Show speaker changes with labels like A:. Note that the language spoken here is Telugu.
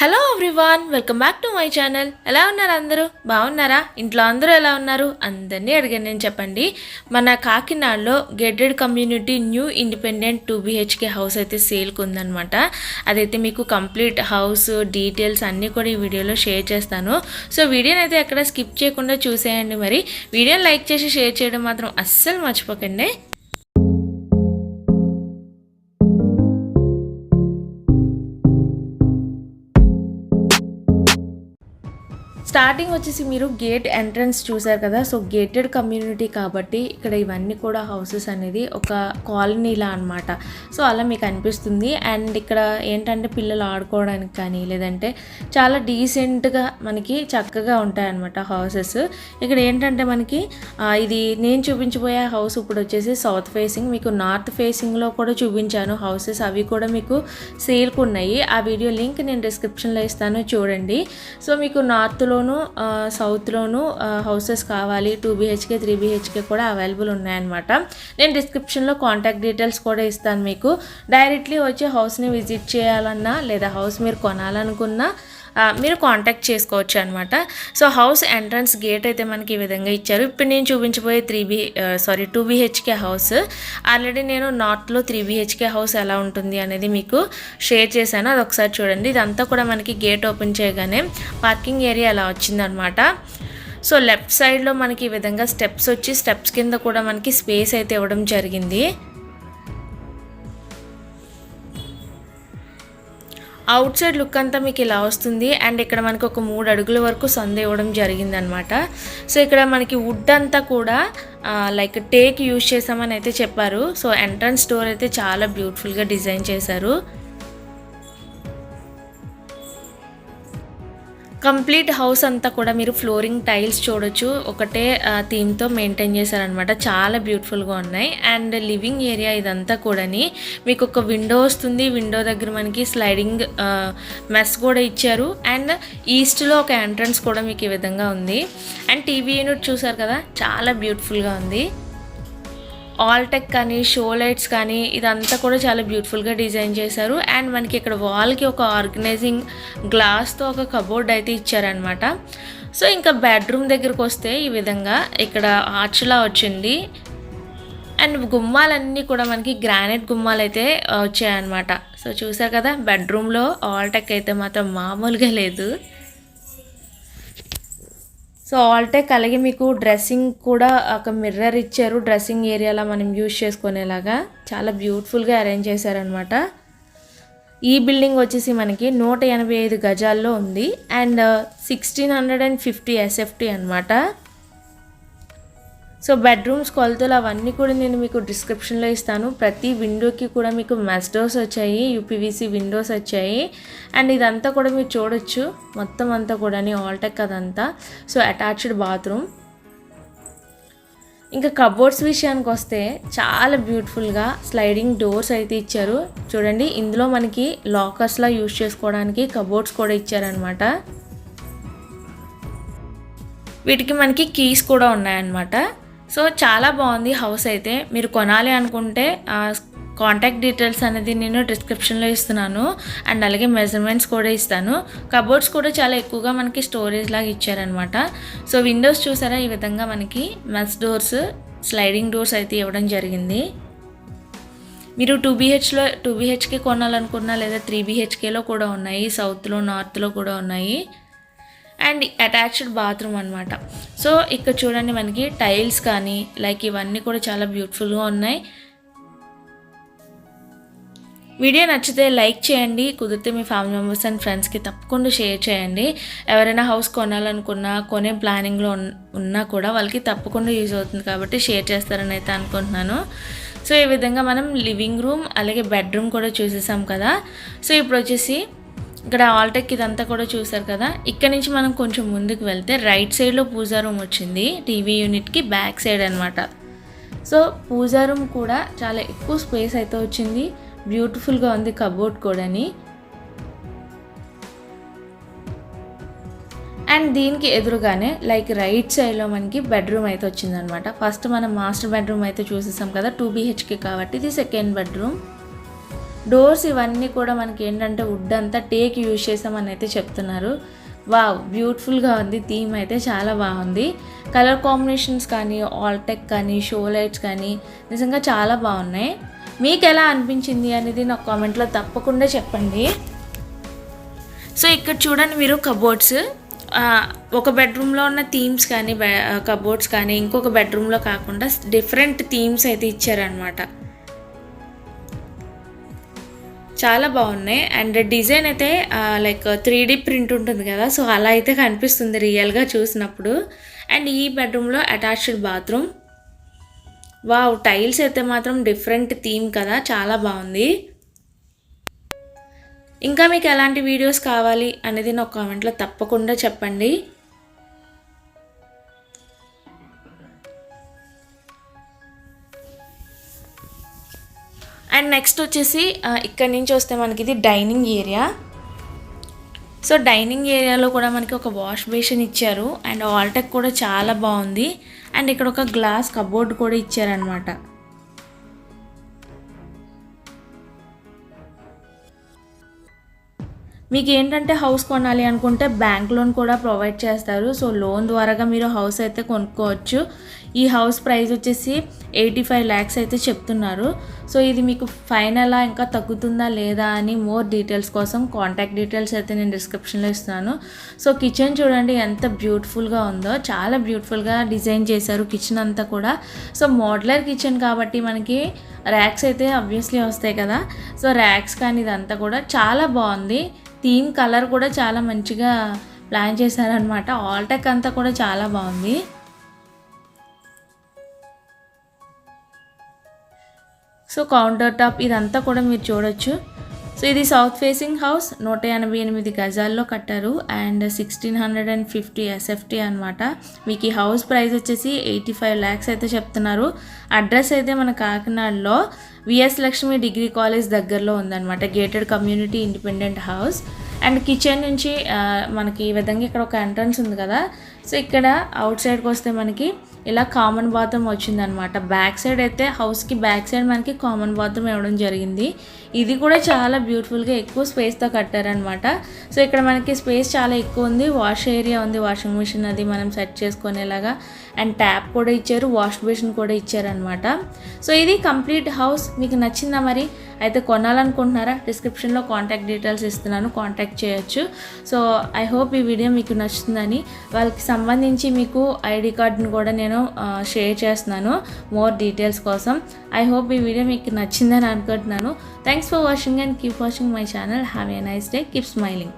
A: Hello everyone welcome back to my channel ఎలా ఉన్నారు అందరూ? బాగున్నారా? ఇంట్లో అందరూ ఎలా ఉన్నారు? అందరినీ అడిగాను నేను చెప్పండి. మన కాకినాడలో gated community new independent two BHK house అయితే సేల్కి ఉందనమాట అదైతే మీకు కంప్లీట్ హౌస్ డీటెయిల్స్ అన్నీ కూడా ఈ వీడియోలో షేర్ చేస్తాను. సో వీడియోని అయితే ఎక్కడ స్కిప్ చేయకుండా చూసేయండి మరి. వీడియోని లైక్ చేసి షేర్ చేయడం మాత్రం అస్సలు మర్చిపోకండి. స్టార్టింగ్ వచ్చేసి మీరు గేట్ ఎంట్రన్స్ చూసారు కదా సో గేటెడ్ కమ్యూనిటీ కాబట్టి ఇక్కడ ఇవన్నీ కూడా హౌసెస్ అనేది ఒక కాలనీలా అనమాట సో అలా మీకు అనిపిస్తుంది. అండ్ ఇక్కడ ఏంటంటే పిల్లలు ఆడుకోవడానికి కానీ లేదంటే చాలా డీసెంట్గా మనకి చక్కగా ఉంటాయన్నమాట హౌసెస్. ఇక్కడ ఏంటంటే మనకి ఇది నేను చూపించబోయే హౌస్ ఇప్పుడు వచ్చేసి సౌత్ ఫేసింగ్. మీకు నార్త్ ఫేసింగ్లో కూడా చూపించాను హౌసెస్. అవి కూడా మీకు సేల్కు ఉన్నాయి. ఆ వీడియో లింక్ నేను డిస్క్రిప్షన్లో ఇస్తాను చూడండి. సో మీకు నార్త్లో నార్త్లోను సౌత్లోను హౌసెస్ కావాలి టూ బీహెచ్కే త్రీ బీహెచ్కే కూడా అవైలబుల్ ఉన్నాయన్నమాట. నేను డిస్క్రిప్షన్లో కాంటాక్ట్ డీటెయిల్స్ కూడా ఇస్తాను మీకు. డైరెక్ట్లీ వచ్చి హౌస్ని విజిట్ చేయాలన్నా లేదా హౌస్ మీరు కొనాలనుకున్నా మీరు కాంటాక్ట్ చేసుకోవచ్చు అనమాట సో హౌస్ ఎంట్రన్స్ గేట్ అయితే మనకి ఈ విధంగా ఇచ్చారు. ఇప్పుడు నేను చూపించబోయే three B sorry two BHK house already నేను నార్త్లో త్రీ బీహెచ్కే హౌస్ ఎలా ఉంటుంది అనేది మీకు షేర్ చేశాను. అది ఒకసారి చూడండి. ఇదంతా కూడా మనకి గేట్ ఓపెన్ చేయగానే పార్కింగ్ ఏరియా ఎలా వచ్చిందనమాట సో లెఫ్ట్ సైడ్లో మనకి ఈ విధంగా స్టెప్స్ వచ్చి స్టెప్స్ కింద కూడా మనకి స్పేస్ అయితే ఇవ్వడం జరిగింది. అవుట్ సైడ్ లుక్ అంతా మీకు ఇలా వస్తుంది. అండ్ ఇక్కడ మనకి ఒక మూడు అడుగుల వరకు సందే ఇవ్వడం జరిగిందనమాట సో ఇక్కడ మనకి వుడ్ అంతా కూడా లైక్ టేక్ యూజ్ చేసామని అయితే చెప్పారు. సో ఎంట్రన్స్ డోర్ అయితే చాలా బ్యూటిఫుల్గా డిజైన్ చేశారు. కంప్లీట్ హౌస్ అంతా కూడా మీరు ఫ్లోరింగ్ టైల్స్ చూడొచ్చు. ఒకటే థీమ్తో మెయింటైన్ చేశారనమాట చాలా బ్యూటిఫుల్గా ఉన్నాయి. అండ్ లివింగ్ ఏరియా ఇదంతా కూడాని మీకు ఒక విండో వస్తుంది. విండో దగ్గర మనకి స్లైడింగ్ మెస్ కూడా ఇచ్చారు. అండ్ ఈస్ట్లో ఒక ఎంట్రన్స్ కూడా మీకు ఈ విధంగా ఉంది. అండ్ టీవీ యూనిట్ చూసారు కదా? చాలా బ్యూటిఫుల్గా ఉంది. ఆల్టెక్ కానీ షో లైట్స్ కానీ ఇదంతా కూడా చాలా బ్యూటిఫుల్గా డిజైన్ చేశారు. అండ్ మనకి ఇక్కడ వాల్కి ఒక ఆర్గనైజింగ్ గ్లాస్తో ఒక కబోర్డ్ అయితే ఇచ్చారనమాట సో ఇంకా బెడ్రూమ్ దగ్గరకు వస్తే ఈ విధంగా ఇక్కడ ఆర్చ్లా వచ్చింది. అండ్ గుమ్మాలన్నీ కూడా మనకి గ్రానైట్ గుమ్మాలు అయితే వచ్చాయన్నమాట. సో చూసారు కదా బెడ్రూమ్లో ఆల్టెక్ అయితే మాత్రం మామూలుగా లేదు. సో ఆల్టెక్ అలాగే మీకు డ్రెస్సింగ్ కూడా ఒక మిర్రర్ ఇచ్చారు. డ్రెస్సింగ్ ఏరియాలో మనం యూజ్ చేసుకునేలాగా చాలా బ్యూటిఫుల్గా అరేంజ్ చేశారనమాట ఈ బిల్డింగ్ వచ్చేసి మనకి నూట ఎనభై ఐదు గజాల్లో ఉంది. And sixteen hundred and fifty SFT అనమాట సో బెడ్రూమ్స్ కొలతలు అవన్నీ కూడా నేను మీకు డిస్క్రిప్షన్లో ఇస్తాను. ప్రతి విండోకి కూడా మీకు మెస్డోస్ వచ్చాయి యూపీవీసీ విండోస్ వచ్చాయి. అండ్ ఇదంతా కూడా మీరు చూడొచ్చు. మొత్తం అంతా కూడా ఆల్టెక్ అదంతా. సో అటాచ్డ్ బాత్రూమ్ ఇంకా కబోర్డ్స్ విషయానికి వస్తే చాలా బ్యూటిఫుల్గా స్లైడింగ్ డోర్స్ అయితే ఇచ్చారు. చూడండి ఇందులో మనకి లాకర్స్లా యూజ్ చేసుకోవడానికి కబోర్డ్స్ కూడా ఇచ్చారనమాట వీటికి మనకి కీస్ కూడా ఉన్నాయన్నమాట. సో చాలా బాగుంది హౌస్ అయితే. మీరు కొనాలి అనుకుంటే కాంటాక్ట్ డీటెయిల్స్ అనేది నేను డిస్క్రిప్షన్లో ఇస్తున్నాను. అండ్ అలాగే మెజర్మెంట్స్ కూడా ఇస్తాను. కబోర్డ్స్ కూడా చాలా ఎక్కువగా మనకి స్టోరేజ్ లాగా ఇచ్చారనమాట సో విండోస్ చూసారా? ఈ విధంగా మనకి మెస్ డోర్స్ స్లైడింగ్ డోర్స్ అయితే ఇవ్వడం జరిగింది. మీరు టూ బీహెచ్లో టూ బీహెచ్కే కొనాలనుకున్నా లేదా త్రీ బీహెచ్కేలో కూడా ఉన్నాయి. సౌత్లో నార్త్లో కూడా ఉన్నాయి. అండ్ అటాచ్డ్ బాత్రూమ్ అనమాట సో ఇక్కడ చూడండి మనకి టైల్స్ కానీ లైక్ ఇవన్నీ కూడా చాలా బ్యూటిఫుల్గా ఉన్నాయి. వీడియో నచ్చితే లైక్ చేయండి కుదిరితే మీ ఫ్యామిలీ మెంబర్స్ అండ్ ఫ్రెండ్స్కి తప్పకుండా షేర్ చేయండి. ఎవరైనా హౌస్ కొనాలనుకున్నా కొనే ప్లానింగ్లో ఉన్నా కూడా వాళ్ళకి తప్పకుండా యూజ్ అవుతుంది కాబట్టి షేర్ చేస్తారని అయితే అనుకుంటున్నాను. సో ఈ విధంగా మనం లివింగ్ రూమ్ అలాగే బెడ్రూమ్ కూడా చూసేసాం కదా. సో ఇప్పుడు వచ్చేసి ఇక్కడ ఆల్టెక్ ఇదంతా కూడా చూసారు కదా. ఇక్కడ నుంచి మనం కొంచెం ముందుకు వెళ్తే రైట్ సైడ్లో పూజా రూమ్ వచ్చింది. టీవీ యూనిట్కి బ్యాక్ సైడ్ అనమాట సో పూజా రూమ్ కూడా చాలా ఎక్కువ స్పేస్ అయితే వచ్చింది. బ్యూటిఫుల్గా ఉంది కబోర్డ్ కూడాని. అండ్ దీనికి ఎదురుగానే లైక్ రైట్ సైడ్లో మనకి బెడ్రూమ్ అయితే వచ్చిందనమాట ఫస్ట్ మనం మాస్టర్ బెడ్రూమ్ అయితే చూసేసాం కదా టూ బీహెచ్కే కాబట్టి ఇది సెకండ్ బెడ్రూమ్ డోర్స్ ఇవన్నీ కూడా మనకి ఏంటంటే వుడ్ అంతా టేక్ యూజ్ చేసామని అయితే చెప్తున్నారు. వావ్ బ్యూటిఫుల్గా ఉంది. థీమ్ అయితే చాలా బాగుంది. కలర్ కాంబినేషన్స్ కానీ ఆల్టెక్ కానీ షో లైట్స్ కానీ నిజంగా చాలా బాగున్నాయి. మీకు ఎలా అనిపించింది అనేది నాకు కామెంట్లో తప్పకుండా చెప్పండి. సో ఇక్కడ చూడండి మీరు కబోర్డ్స్. ఒక బెడ్రూమ్లో ఉన్న థీమ్స్ కానీ కబోర్డ్స్ కానీ ఇంకొక బెడ్రూమ్లో కాకుండా డిఫరెంట్ థీమ్స్ అయితే ఇచ్చారనమాట చాలా బాగున్నాయి. అండ్ డిజైన్ అయితే లైక్ త్రీ డీ ప్రింట్ ఉంటుంది కదా సో అలా అయితే కనిపిస్తుంది రియల్గా చూసినప్పుడు. అండ్ ఈ బెడ్రూమ్లో అటాచ్డ్ బాత్రూమ్. వావ్ టైల్స్ అయితే మాత్రం డిఫరెంట్ థీమ్ కదా చాలా బాగుంది. ఇంకా మీకు ఎలాంటి వీడియోస్ కావాలి అనేది నాకు కామెంట్లో తప్పకుండా చెప్పండి. అండ్ నెక్స్ట్ వచ్చేసి ఇక్కడ నుంచి వస్తే మనకి ఇది డైనింగ్ ఏరియా సో డైనింగ్ ఏరియాలో కూడా మనకి ఒక వాష్ బేసిన్ ఇచ్చారు. అండ్ ఆల్టెక్ కూడా చాలా బాగుంది. అండ్ ఇక్కడ ఒక గ్లాస్ కబోర్డ్ కూడా ఇచ్చారనమాట మీకు ఏంటంటే హౌస్ కొనాలి అనుకుంటే బ్యాంక్ లోన్ కూడా ప్రొవైడ్ చేస్తారు. సో లోన్ ద్వారాగా మీరు హౌస్ అయితే కొనుక్కోవచ్చు. ఈ హౌస్ ప్రైస్ వచ్చేసి ఎయిటీ ఫైవ్ ల్యాక్స్ అయితే చెప్తున్నారు. సో ఇది మీకు ఫైనలా ఇంకా తగ్గుతుందా లేదా అని మోర్ డీటెయిల్స్ కోసం కాంటాక్ట్ డీటెయిల్స్ అయితే నేను డిస్క్రిప్షన్లో ఇస్తున్నాను. సో కిచెన్ చూడండి ఎంత బ్యూటిఫుల్గా ఉందో. చాలా బ్యూటిఫుల్గా డిజైన్ చేశారు కిచెన్ అంతా కూడా. సో మోడ్లర్ కిచెన్ కాబట్టి మనకి ర్యాక్స్ అయితే అబ్వియస్లీ వస్తాయి కదా. సో ర్యాక్స్ కానీ ఇదంతా కూడా చాలా బాగుంది. థీమ్ కలర్ కూడా చాలా మంచిగా ప్లాన్ చేశారనమాట ఆల్టెక్ అంతా కూడా చాలా బాగుంది. సో కౌంటర్ టాప్ ఇదంతా కూడా మీరు చూడొచ్చు. సో ఇది సౌత్ ఫేసింగ్ హౌస్ నూట ఎనభై ఎనిమిది గజాల్లో కట్టారు and sixteen hundred and fifty SFT అనమాట మీకు ఈ హౌస్ ప్రైస్ వచ్చేసి ఎయిటీ ఫైవ్ ల్యాక్స్ అయితే చెప్తున్నారు. అడ్రస్ అయితే మన కాకినాడలో విఎస్ లక్ష్మి డిగ్రీ కాలేజ్ దగ్గరలో ఉందన్నమాట. Gated community independent house and kitchen నుంచి మనకి ఈ విధంగా ఇక్కడ ఒక ఎంట్రన్స్ ఉంది కదా. సో ఇక్కడ అవుట్ సైడ్కి వస్తే మనకి ఇలా కామన్ బాత్రూమ్ వచ్చిందనమాట. బ్యాక్ సైడ్ అయితే హౌస్కి బ్యాక్ సైడ్ మనకి కామన్ బాత్రూమ్ ఇవ్వడం జరిగింది. ఇది కూడా చాలా బ్యూటిఫుల్గా ఎక్కువ స్పేస్తో కట్టారనమాట. సో ఇక్కడ మనకి స్పేస్ చాలా ఎక్కువ ఉంది. వాష్ ఏరియా ఉంది వాషింగ్ మిషన్ అది మనం సెట్ చేసుకునేలాగా. అండ్ ట్యాప్ కూడా ఇచ్చారు వాష్ బేసిన్ కూడా ఇచ్చారనమాట. సో ఇది కంప్లీట్ హౌస్ మీకు నచ్చిందా మరి? అయితే కొనాలనుకుంటున్నారా? డిస్క్రిప్షన్లో కాంటాక్ట్ డీటెయిల్స్ ఇస్తున్నాను కాంటాక్ట్ చేయొచ్చు. సో ఐ హోప్ ఈ వీడియో మీకు నచ్చుతుందని. వాళ్ళకి సంబంధించి మీకు ఐడి కార్డును కూడా నేను నేను షేర్ చేస్తున్నాను మోర్ డీటెయిల్స్ కోసం. ఐ హోప్ ఈ వీడియో మీకు నచ్చిందని అనుకుంటున్నాను. Thanks for watching and keep watching my channel have a nice day keep smiling